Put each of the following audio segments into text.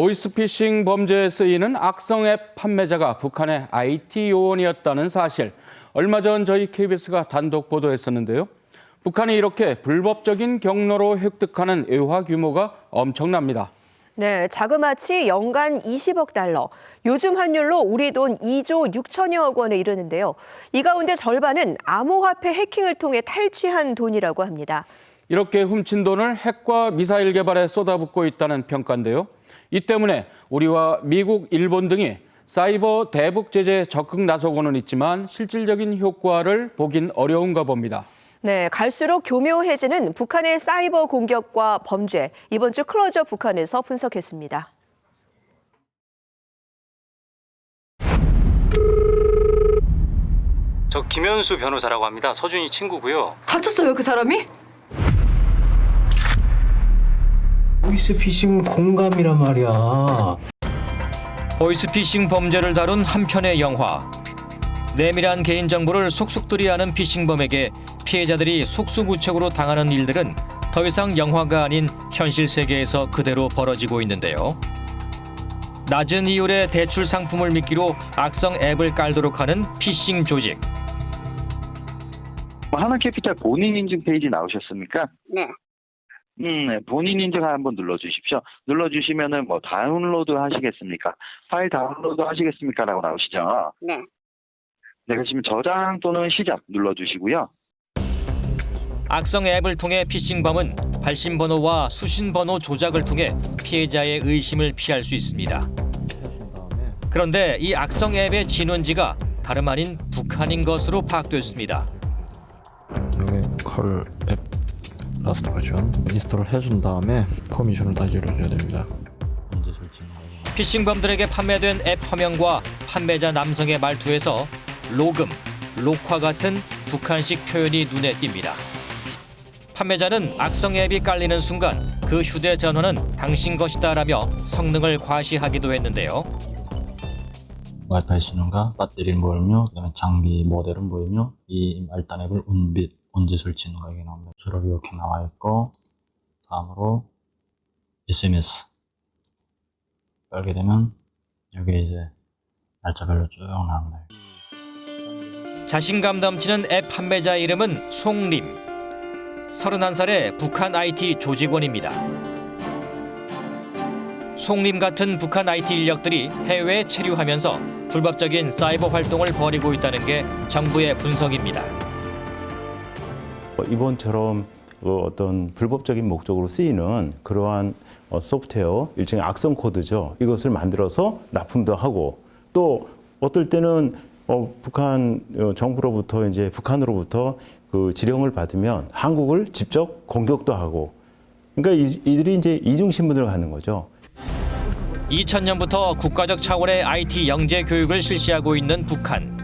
보이스피싱 범죄에 쓰이는 악성 앱 판매자가 북한의 IT 요원이었다는 사실. 얼마 전 저희 KBS가 단독 보도했었는데요. 북한이 이렇게 불법적인 경로로 획득하는 애화 규모가 엄청납니다. 네, 자그마치 연간 20억 달러. 요즘 환율로 우리 돈 2조 6천여억 원에 이르는데요. 이 가운데 절반은 암호화폐 해킹을 통해 탈취한 돈이라고 합니다. 이렇게 훔친 돈을 핵과 미사일 개발에 쏟아붓고 있다는 평가인데요. 이 때문에 우리와 미국, 일본 등이 사이버 대북 제재에 적극 나서고는 있지만 실질적인 효과를 보긴 어려운가 봅니다. 네, 갈수록 교묘해지는 북한의 사이버 공격과 범죄. 이번 주 클로저 북한에서 분석했습니다. 저 김현수 변호사라고 합니다. 서준이 친구고요. 다쳤어요 그 사람이? 보이스피싱 공감이란 말이야. 보이스피싱 범죄를 다룬 한 편의 영화. 내밀한 개인정보를 속속들이 아는 피싱범에게 피해자들이 속수무책으로 당하는 일들은 더 이상 영화가 아닌 현실 세계에서 그대로 벌어지고 있는데요. 낮은 이율의 대출 상품을 미끼로 악성 앱을 깔도록 하는 피싱 조직. 하나캐피탈 본인 인증 페이지 나오셨습니까? 네. 음, 네. 본인 인증 한번 눌러주십시오. 눌러주시면은 뭐 다운로드 하시겠습니까? 파일 다운로드 하시겠습니까?라고 나오시죠. 네. 네, 그러시면 저장 또는 시작 눌러주시고요. 악성 앱을 통해 피싱범은 발신 번호와 수신 번호 조작을 통해 피해자의 의심을 피할 수 있습니다. 그런데 이 악성 앱의 진원지가 다름 아닌 북한인 것으로 파악됐습니다. 여기 컬앱 라스트 버전 인스톨을 해준 다음에 퍼미션을 다시 열어줘야 됩니다. 피싱범들에게 판매된 앱 화면과 판매자 남성의 말투에서 로금, 녹화 같은 북한식 표현이 눈에 띕니다. 판매자는 악성 앱이 깔리는 순간 그 휴대전화는 당신 것이다라며 성능을 과시하기도 했는데요. 와이파이 수능과 배터리를 보이며 그다음에 장비 모델은 보이며 이 말단 앱을 운빛 언제 설치는가 이게 나옵니다. 수록이 이렇게 나와 있고 다음으로 SMS 열게 되면 여기 이제 날짜별로 쭉 나옵니다. 자신감 넘치는 앱 판매자 이름은 송림. 31살의 북한 IT 조직원입니다. 송림 같은 북한 IT 인력들이 해외에 체류하면서 불법적인 사이버 활동을 벌이고 있다는 게 정부의 분석입니다. 어, 이번처럼 어, 어떤 불법적인 목적으로 쓰이는 그러한 어, 소프트웨어 일종의 악성 코드죠. 이것을 만들어서 납품도 하고 또 어떨 때는 어, 북한 어, 정부로부터 이제 북한으로부터 그 지령을 받으면 한국을 직접 공격도 하고 그러니까 이, 이들이 이제 이중 신분을 갖는 거죠. 2000년부터 국가적 차원의 IT 영재 교육을 실시하고 있는 북한.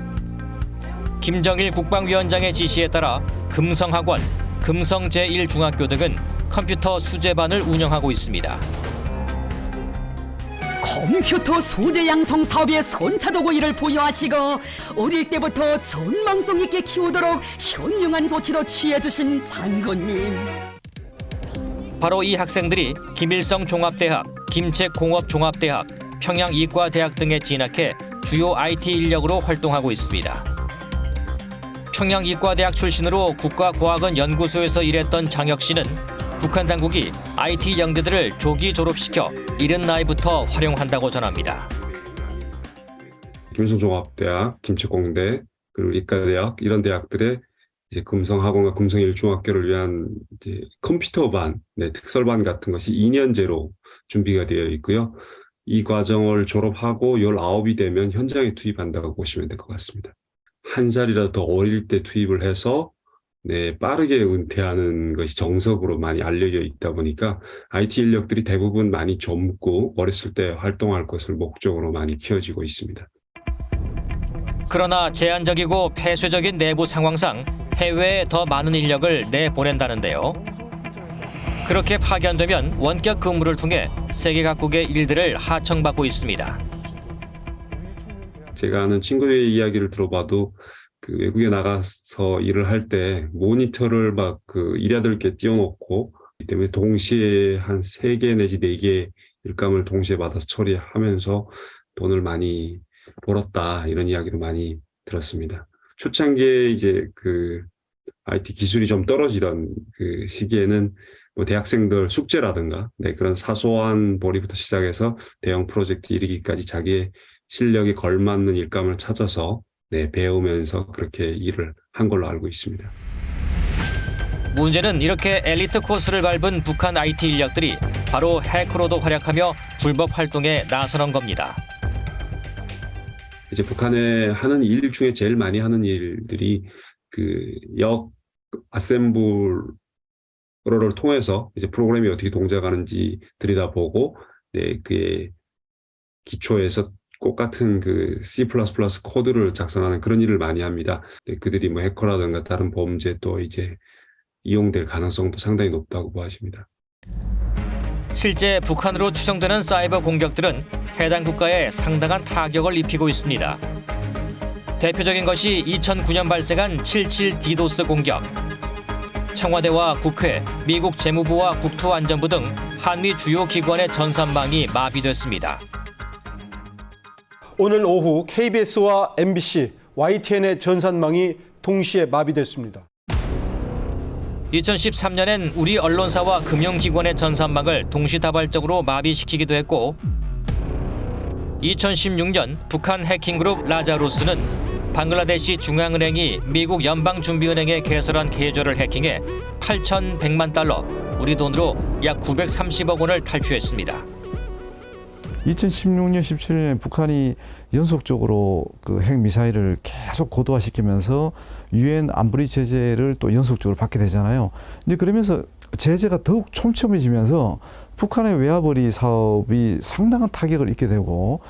김정일 국방위원장의 지시에 따라 금성학원, 금성 제1중학교 등은 컴퓨터 수제반을 운영하고 있습니다. 컴퓨터 소재 양성 사업에 선차적으로 이를 보유하시고 어릴 때부터 전망성 있게 키우도록 현명한 조치도 취해주신 장군님. 바로 이 학생들이 김일성 종합대학, 김책공업종합대학, 평양이과대학 등에 진학해 주요 IT 인력으로 활동하고 있습니다. 평양이과대학 출신으로 국가과학원 연구소에서 일했던 장혁 씨는 북한 당국이 IT 영대들을 조기 졸업시켜 이른 나이부터 활용한다고 전합니다. 김성종합대학, 김책공대, 그리고 이과대학 이런 대학들의 이제 금성학원과 금성일중학교를 위한 이제 컴퓨터반, 네, 특설반 같은 것이 2년제로 준비가 되어 있고요. 이 과정을 졸업하고 19이 되면 현장에 투입한다고 보시면 될 것 같습니다. 한 살이라도 더 어릴 때 투입을 해서 네, 빠르게 은퇴하는 것이 정석으로 많이 알려져 있다 보니까 IT 인력들이 대부분 많이 젊고 어렸을 때 활동할 것을 목적으로 많이 키워지고 있습니다. 그러나 제한적이고 폐쇄적인 내부 상황상 해외에 더 많은 인력을 내보낸다는데요. 그렇게 파견되면 원격 근무를 통해 세계 각국의 일들을 하청받고 있습니다. 제가 아는 친구의 이야기를 들어봐도 그 외국에 나가서 일을 할 때 모니터를 막 그 일하들께 띄워놓고 이 때문에 동시에 한 세 개 내지 네 개 일감을 동시에 받아서 처리하면서 돈을 많이 벌었다 이런 이야기를 많이 들었습니다. 초창기에 이제 그 IT 기술이 좀 떨어지던 그 시기에는 뭐 대학생들 숙제라든가 네, 그런 사소한 벌이부터 시작해서 대형 프로젝트 이르기까지 자기의 실력에 걸맞는 일감을 찾아서 네, 배우면서 그렇게 일을 한 걸로 알고 있습니다. 문제는 이렇게 엘리트 코스를 밟은 북한 IT 인력들이 바로 해커로도 활약하며 불법 활동에 나서는 겁니다. 이제 북한에 하는 일 중에 제일 많이 하는 일들이 그 역 아셈블러를 통해서 이제 프로그램이 어떻게 동작하는지 들여다보고 네, 그의 기초에서 똑같은 그 C++ 코드를 작성하는 그런 일을 많이 합니다. 네, 그들이 뭐 해커라든가 다른 범죄 또 이제 이용될 가능성도 상당히 높다고 보아집니다. 실제 북한으로 추정되는 사이버 공격들은 해당 국가에 상당한 타격을 입히고 있습니다. 대표적인 것이 2009년 발생한 77 디도스 공격. 청와대와 국회, 미국 재무부와 국토안전부 등 한미 주요 기관의 전산망이 마비됐습니다. 오늘 오후 KBS와 MBC, YTN의 전산망이 동시에 마비됐습니다. 2013년엔 우리 언론사와 금융기관의 전산망을 동시다발적으로 마비시키기도 했고 2016년 북한 해킹그룹 라자루스는 방글라데시 중앙은행이 미국 연방준비은행에 개설한 계좌를 해킹해 8,100만 달러, 우리 돈으로 약 930억 원을 탈취했습니다. 2016년, 17년에 북한이 연속적으로 그 핵 미사일을 계속 고도화시키면서 유엔 안보리 제재를 또 연속적으로 받게 되잖아요. 이제 그러면서 제재가 더욱 촘촘해지면서 북한의 외화벌이 사업이 상당한 타격을 입게 되고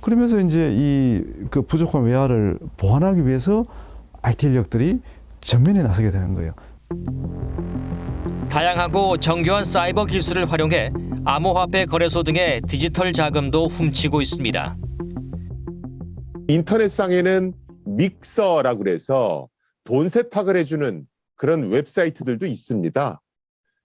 그러면서 이제 이 그 부족한 외화를 보완하기 위해서 IT 인력들이 전면에 나서게 되는 거예요. 다양하고 정교한 사이버 기술을 활용해 암호화폐 거래소 등의 디지털 자금도 훔치고 있습니다. 인터넷상에는 믹서라고 그래서 돈 세탁을 해주는 그런 웹사이트들도 있습니다.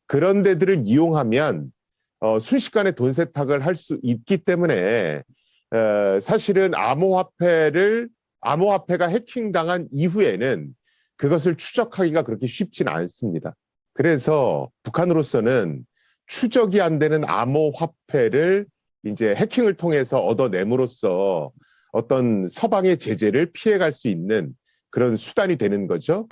그런 데들을 이용하면 어, 순식간에 돈 세탁을 할 수 있기 때문에 어, 사실은 암호화폐를 암호화폐가 해킹당한 이후에는 그것을 추적하기가 그렇게 쉽지는 않습니다. 그래서 북한으로서는 추적이 안 되는 암호 화폐를 이제 해킹을 통해서 얻어냄으로써 어떤 서방의 제재를 피해갈 수 있는 그런 수단이 되는 거죠.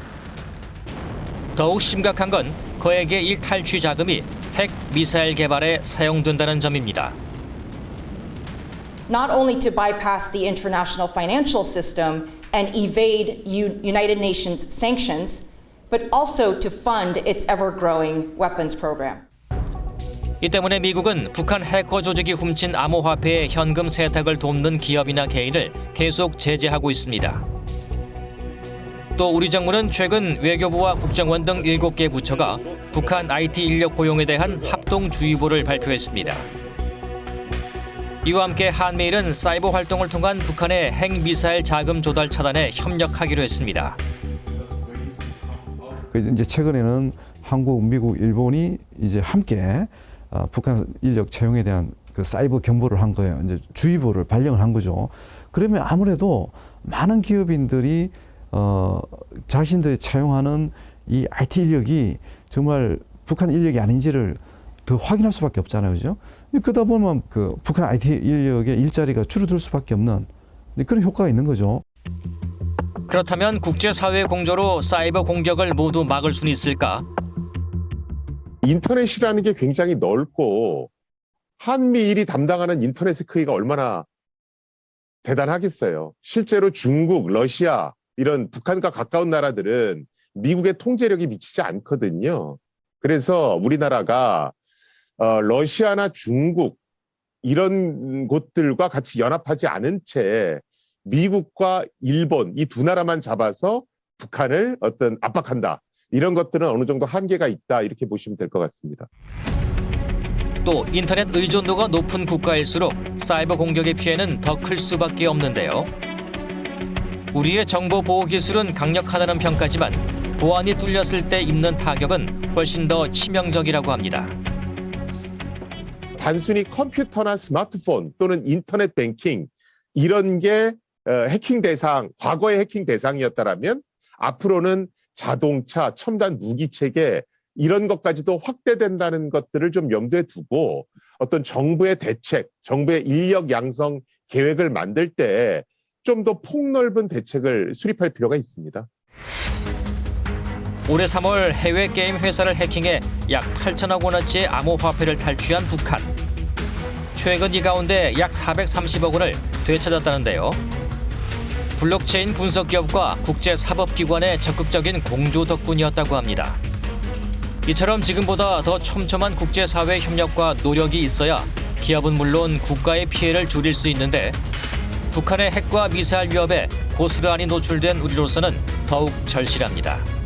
더욱 심각한 건 그에게 이 탈취 자금이 핵 미사일 개발에 사용된다는 점입니다. not only to bypass the international financial system and evade United Nations sanctions, but also to fund its ever growing weapons program. 이 때문에 미국은 북한 해커 조직이 훔친 암호화폐의 현금 세탁을 돕는 기업이나 개인을 계속 제재하고 있습니다. 또 우리 정부는 최근 외교부와 국정원 등 7개 부처가 북한 IT 인력 고용에 대한 합동주의보를 발표했습니다. 이와 함께 한미일은 사이버 활동을 통한 북한의 핵미사일 자금 조달 차단에 협력하기로 했습니다. 그 이제 최근에는 한국, 미국, 일본이 이제 함께 어, 북한 인력 채용에 대한 그 사이버 경보를 한 거예요. 이제 주의보를 발령을 한 거죠. 그러면 아무래도 많은 기업인들이 어, 자신들이 채용하는 이 IT 인력이 정말 북한 인력이 아닌지를 더 확인할 수밖에 없잖아요. 그죠? 그러다 보면 그 북한 IT 인력의 일자리가 줄어들 수밖에 없는 그런 효과가 있는 거죠. 그렇다면 국제사회 공조로 사이버 공격을 모두 막을 수는 있을까? 인터넷이라는 게 굉장히 넓고 한미일이 담당하는 인터넷의 크기가 얼마나 대단하겠어요. 실제로 중국, 러시아 이런 북한과 가까운 나라들은 미국의 통제력이 미치지 않거든요. 그래서 우리나라가 어, 러시아나 중국 이런 곳들과 같이 연합하지 않은 채 미국과 일본 이 두 나라만 잡아서 북한을 어떤 압박한다. 이런 것들은 어느 정도 한계가 있다. 이렇게 보시면 될 것 같습니다. 또 인터넷 의존도가 높은 국가일수록 사이버 공격의 피해는 더 클 수밖에 없는데요. 우리의 정보 보호 기술은 강력하다는 평가지만 보안이 뚫렸을 때 입는 타격은 훨씬 더 치명적이라고 합니다. 단순히 컴퓨터나 스마트폰 또는 인터넷 뱅킹 이런 게 어, 해킹 대상, 과거의 해킹 대상이었다라면 앞으로는 자동차, 첨단 무기 체계 이런 것까지도 확대된다는 것들을 좀 염두에 두고 어떤 정부의 대책, 정부의 인력 양성 계획을 만들 때 좀 더 폭넓은 대책을 수립할 필요가 있습니다. 올해 3월 해외 게임 회사를 해킹해 약 8천억 원어치의 암호화폐를 탈취한 북한. 최근 이 가운데 약 430억 원을 되찾았다는데요. 블록체인 분석 기업과 국제 사법 기관의 적극적인 공조 덕분이었다고 합니다. 이처럼 지금보다 더 촘촘한 국제 사회 협력과 노력이 있어야 기업은 물론 국가의 피해를 줄일 수 있는데 북한의 핵과 미사일 위협에 고스란히 노출된 우리로서는 더욱 절실합니다.